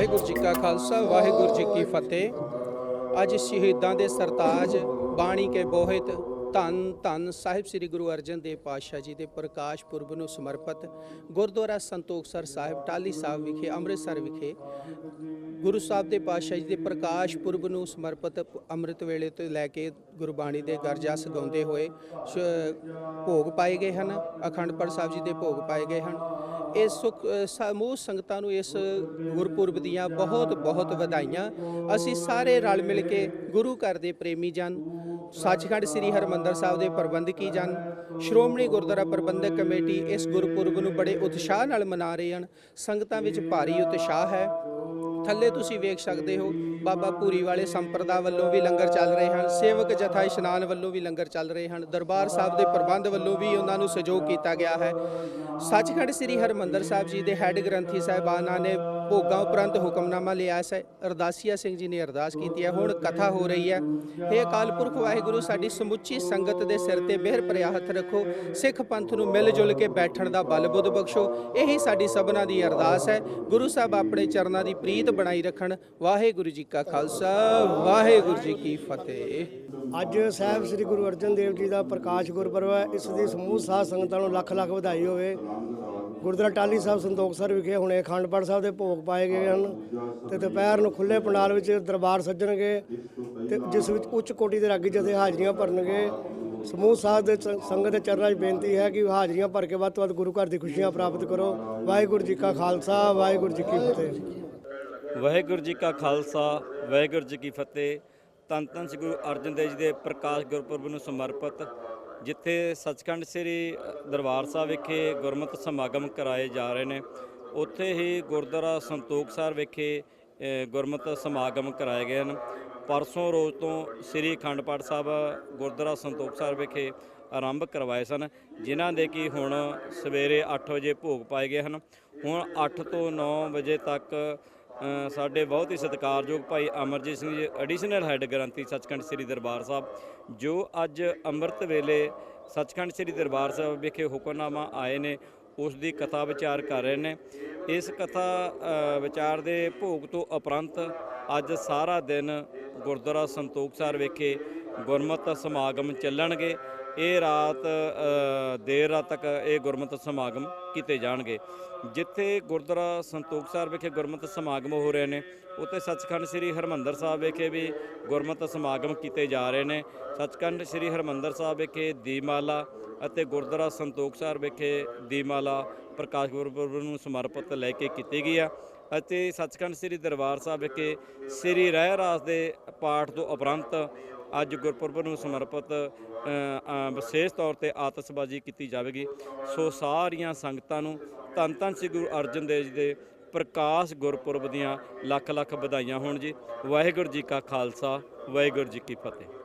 ਵਾਹਿਗੁਰੂ ਜੀ ਕਾ ਖਾਲਸਾ, ਵਾਹਿਗੁਰੂ ਜੀ ਕੀ ਫਤਿਹ। ਅੱਜ ਸ਼ਹੀਦਾਂ ਦੇ ਸਰਤਾਜ, ਬਾਣੀ ਕੇ ਬੋਹਿਤ, ਧੰਨ ਧੰਨ ਸਾਹਿਬ ਸ੍ਰੀ ਗੁਰੂ ਅਰਜਨ ਦੇਵ ਪਾਤਸ਼ਾਹ ਜੀ ਦੇ ਪ੍ਰਕਾਸ਼ ਪੁਰਬ ਨੂੰ ਸਮਰਪਿਤ ਗੁਰਦੁਆਰਾ ਸੰਤੋਖਸਰ ਸਾਹਿਬ ਟਾਲੀ ਸਾਹਿਬ ਵਿਖੇ, ਅੰਮ੍ਰਿਤਸਰ ਵਿਖੇ ਗੁਰੂ ਸਾਹਿਬ ਦੇ ਪਾਤਸ਼ਾਹ ਜੀ ਦੇ ਪ੍ਰਕਾਸ਼ ਪੁਰਬ ਨੂੰ ਸਮਰਪਿਤ ਅੰਮ੍ਰਿਤ ਵੇਲੇ ਤੋਂ ਲੈ ਕੇ ਗੁਰਬਾਣੀ ਦੇ ਗਰਜਾ ਸਗਾਉਂਦੇ ਹੋਏ ਸ਼- ਭੋਗ ਪਾਏ ਗਏ ਹਨ। ਅਖੰਡ ਪਾਠ ਸਾਹਿਬ ਜੀ ਦੇ ਭੋਗ ਪਾਏ ਗਏ ਹਨ। ਇਹ ਸੁਖ ਅ, ਸਮੂਹ ਸੰਗਤਾਂ ਨੂੰ ਇਸ ਗੁਰਪੁਰਬ ਦੀਆਂ ਬਹੁਤ ਬਹੁਤ ਵਧਾਈਆਂ। ਅਸੀਂ ਸਾਰੇ ਰਲ ਮਿਲ ਕੇ ਗੁਰੂ ਘਰ ਦੇ ਪ੍ਰੇਮੀ ਜਨ ਸੱਚਖੰਡ ਸ੍ਰੀ ਹਰਮੰਦਰ ਸਾਹਿਬ ਦੇ ਪ੍ਰਬੰਧਕੀ ਜਨ ਸ਼੍ਰੋਮਣੀ ਗੁਰਦੁਆਰਾ ਪ੍ਰਬੰਧਕ ਕਮੇਟੀ ਇਸ ਗੁਰਪੁਰਬ ਨੂੰ ਬੜੇ ਉਤਸ਼ਾਹ ਨਾਲ ਮਨਾ ਰਹੇ ਹਨ। ਸੰਗਤਾਂ ਵਿੱਚ ਭਾਰੀ ਉਤਸ਼ਾਹ ਹੈ। ਥੱਲੇ ਤੁਸੀਂ ਵੇਖ ਸਕਦੇ ਹੋ ਬਾਬਾ ਪੂਰੀ ਵਾਲੇ ਸੰਪਰਦਾ ਵੱਲੋਂ ਵੀ ਲੰਗਰ ਚੱਲ ਰਹੇ ਹਨ, ਸੇਵਕ ਜਥਾ ਇਸ਼ਨਾਨ ਵੱਲੋਂ ਵੀ ਲੰਗਰ ਚੱਲ ਰਹੇ ਹਨ, ਦਰਬਾਰ ਸਾਹਿਬ ਦੇ ਪ੍ਰਬੰਧ ਵੱਲੋਂ ਵੀ ਉਹਨਾਂ ਨੂੰ ਸਹਿਯੋਗ ਕੀਤਾ ਗਿਆ ਹੈ। ਸੱਚਖੰਡ ਸ੍ਰੀ ਹਰਮੰਦਰ ਸਾਹਿਬ ਜੀ ਦੇ ਹੈੱਡ ਗ੍ਰੰਥੀ ਸਾਹਿਬਾਨਾਂ ਨੇ ਭੋਗਾਂ ਉਪਰੰਤ ਹੁਕਮਨਾਮਾ ਲਿਆ ਹੈ। ਅਰਦਾਸੀਆ ਸਿੰਘ ਜੀ ਨੇ ਅਰਦਾਸ ਕੀਤੀ ਹੈ, ਹੁਣ ਕਥਾ ਹੋ ਰਹੀ ਹੈ। ਇਹ ਅਕਾਲ ਪੁਰਖ ਵਾਹਿਗੁਰੂ, ਸਾਡੀ ਸਮੁੱਚੀ ਸੰਗਤ ਦੇ ਸਿਰ ਤੇ ਮਿਹਰ ਭਰਿਆ ਹੱਥ ਰੱਖੋ, ਸਿੱਖ ਪੰਥ ਨੂੰ ਮਿਲ ਜੁਲ ਕੇ ਬੈਠਣ ਦਾ ਬਲ ਬੁੱਧ ਬਖਸ਼ੋ, ਇਹੀ ਸਾਡੀ ਸਭਨਾ ਦੀ ਅਰਦਾਸ ਹੈ। ਗੁਰੂ ਸਾਹਿਬ ਆਪਣੇ ਚਰਨਾਂ ਦੀ ਪ੍ਰੀਤ ਬਣਾਈ ਰੱਖਣ, ਵਾਹਿਗੁਰੂ ਜੀ ਕਾ ਖਾਲਸਾ, ਵਾਹਿਗੁਰੂ ਜੀ ਕੀ ਫਤਿਹ। ਅੱਜ ਸਾਹਿਬ ਸ੍ਰੀ ਗੁਰੂ ਅਰਜਨ ਦੇਵ ਜੀ ਦਾ ਪ੍ਰਕਾਸ਼ ਗੁਰਪੁਰਬ ਹੈ, ਇਸ ਦੀ ਸਮੂਹ ਸਾਧ ਸੰਗਤਾਂ ਨੂੰ ਲੱਖ ਲੱਖ ਵਧਾਈ ਹੋਵੇ। ਗੁਰਦੁਆਰਾ ਟਾਲੀ ਸਾਹਿਬ ਸੰਤੋਖਸਰ ਵਿਖੇ ਹੁਣੇ ਅਖੰਡ ਪਾਠ ਸਾਹਿਬ ਦੇ ਭੋਗ ਪਾਏ ਗਏ ਹਨ ਤੇ ਦੁਪਹਿਰ ਨੂੰ ਖੁੱਲੇ ਪੰਡਾਲ ਵਿੱਚ ਦਰਬਾਰ ਸੱਜਣਗੇ ਤੇ ਜਿਸ ਵਿੱਚ ਉੱਚ ਕੋਟੀ ਦੇ ਰਾਗੀ ਜਥੇ ਹਾਜ਼ਰੀਆਂ ਭਰਨਗੇ। ਸਮੂਹ ਸਾਧ ਦੇ ਸੰਗਤ ਦੇ ਚਰਨਾਂ 'ਚ ਬੇਨਤੀ ਹੈ ਕਿ ਹਾਜ਼ਰੀਆਂ ਭਰ ਕੇ ਵੱਧ ਤੋਂ ਵੱਧ ਗੁਰੂ ਘਰ ਦੀ ਖੁਸ਼ੀਆਂ ਪ੍ਰਾਪਤ ਕਰੋ। ਵਾਹਿਗੁਰੂ ਜੀ ਕਾ ਖਾਲਸਾ, ਵਾਹਿਗੁਰੂ ਜੀ ਕੀ ਫਤਿਹ। ਵਾਹਿਗੁਰੂ ਜੀ ਕਾ ਖਾਲਸਾ, ਵਾਹਿਗੁਰੂ ਜੀ ਕੀ ਫਤਿਹ। ਧੰਨ ਧੰਨ ਸ੍ਰੀ ਗੁਰੂ ਅਰਜਨ ਦੇਵ ਜੀ ਦੇ ਪ੍ਰਕਾਸ਼ ਗੁਰਪੁਰਬ ਨੂੰ ਸਮਰਪਿਤ, ਜਿੱਥੇ ਸੱਚਖੰਡ ਸ੍ਰੀ ਦਰਬਾਰ ਸਾਹਿਬ ਵਿਖੇ ਗੁਰਮਤਿ ਸਮਾਗਮ ਕਰਾਏ ਜਾ ਰਹੇ ਨੇ। ਉੱਥੇ ਹੀ ਗੁਰਦੁਆਰਾ ਸੰਤੋਖਸਰ ਵਿਖੇ ਗੁਰਮਤਿ ਸਮਾਗਮ ਕਰਾਏ ਗਏ ਹਨ। ਪਰਸੋਂ ਰੋਜ਼ ਤੋਂ ਸ੍ਰੀ ਅਖੰਡ ਪਾਠ ਸਾਹਿਬ, ਗੁਰਦੁਆਰਾ ਸੰਤੋਖਸਰ ਵਿਖੇ ਆਰੰਭ ਕਰਵਾਏ ਸਨ, ਜਿਨ੍ਹਾਂ ਦੇ ਕਿ ਹੁਣ ਸਵੇਰੇ 8 ਵਜੇ ਭੋਗ ਪਾਏ ਗਏ ਹਨ। ਹੁਣ 8 ਤੋਂ 9 ਵਜੇ ਤੱਕ ਸਾਡੇ ਬਹੁਤ ਹੀ ਸਤਿਕਾਰਯੋਗ ਭਾਈ ਅਮਰਜੀਤ ਸਿੰਘ ਜੀ ਐਡੀਸ਼ਨਲ ਹੈੱਡ ਗ੍ਰੰਥੀ ਸੱਚਖੰਡ ਸ੍ਰੀ ਦਰਬਾਰ ਸਾਹਿਬ, ਜੋ ਅੱਜ ਅੰਮ੍ਰਿਤ ਵੇਲੇ ਸੱਚਖੰਡ ਸ੍ਰੀ ਦਰਬਾਰ ਸਾਹਿਬ ਵਿਖੇ ਹੁਕਮਨਾਮਾ ਆਏ ਨੇ, ਉਸ ਦੀ ਕਥਾ ਵਿਚਾਰ ਕਰ ਰਹੇ ਨੇ। ਇਸ ਕਥਾ ਵਿਚਾਰ ਦੇ ਭੋਗ ਤੋਂ ਉਪਰੰਤ ਅੱਜ ਸਾਰਾ ਦਿਨ ਗੁਰਦੁਆਰਾ ਸੰਤੋਖਸਰ ਵਿਖੇ ਗੁਰਮਤਿ ਸਮਾਗਮ ਚੱਲਣਗੇ। ਇਹ ਰਾਤ ਦੇਰ ਰਾਤ ਤੱਕ ਇਹ ਗੁਰਮਤਿ ਸਮਾਗਮ ਕੀਤੇ ਜਾਣਗੇ। ਜਿੱਥੇ ਗੁਰਦੁਆਰਾ ਸੰਤੋਖ ਸਾਹਿਬ ਵਿਖੇ ਗੁਰਮਤਿ ਸਮਾਗਮ ਹੋ ਰਹੇ ਨੇ, ਉੱਥੇ ਸੱਚਖੰਡ ਸ੍ਰੀ ਹਰਮੰਦਰ ਸਾਹਿਬ ਵਿਖੇ ਵੀ ਗੁਰਮਤਿ ਸਮਾਗਮ ਕੀਤੇ ਜਾ ਰਹੇ ਨੇ। ਸੱਚਖੰਡ ਸ੍ਰੀ ਹਰਮੰਦਰ ਸਾਹਿਬ ਵਿਖੇ ਦੀਮਾਲਾ ਅਤੇ ਗੁਰਦੁਆਰਾ ਸੰਤੋਖ ਸਾਹਿਬ ਵਿਖੇ ਦੀਮਾਲਾ ਪ੍ਰਕਾਸ਼ ਗੁਰਪੁਰਬ ਨੂੰ ਸਮਰਪਿਤ ਲੈ ਕੇ ਕੀਤੀ ਗਈ ਆ ਅਤੇ ਸੱਚਖੰਡ ਸ੍ਰੀ ਦਰਬਾਰ ਸਾਹਿਬ ਵਿਖੇ ਸ੍ਰੀ ਰਹਿ ਰਾਸ ਦੇ ਪਾਠ ਤੋਂ ਉਪਰੰਤ ਅੱਜ ਗੁਰਪੁਰਬ ਨੂੰ ਸਮਰਪਿਤ ਵਿਸ਼ੇਸ਼ ਤੌਰ ਤੇ ਆਤਿਸ਼ਬਾਜ਼ੀ ਕੀਤੀ ਜਾਵੇਗੀ। ਸੋ ਸਾਰੀਆਂ ਸੰਗਤਾਂ ਨੂੰ ਧੰਨ ਧੰਨ ਸ੍ਰੀ ਗੁਰੂ ਅਰਜਨ ਦੇਵ ਜੀ ਦੇ ਪ੍ਰਕਾਸ਼ ਗੁਰਪੁਰਬ ਦੀਆਂ ਲੱਖ ਲੱਖ ਵਧਾਈਆਂ ਹੋਣ ਜੀ। ਵਾਹਿਗੁਰੂ ਜੀ ਕਾ ਖਾਲਸਾ, ਵਾਹਿਗੁਰੂ ਜੀ ਕੀ ਫਤਿਹ।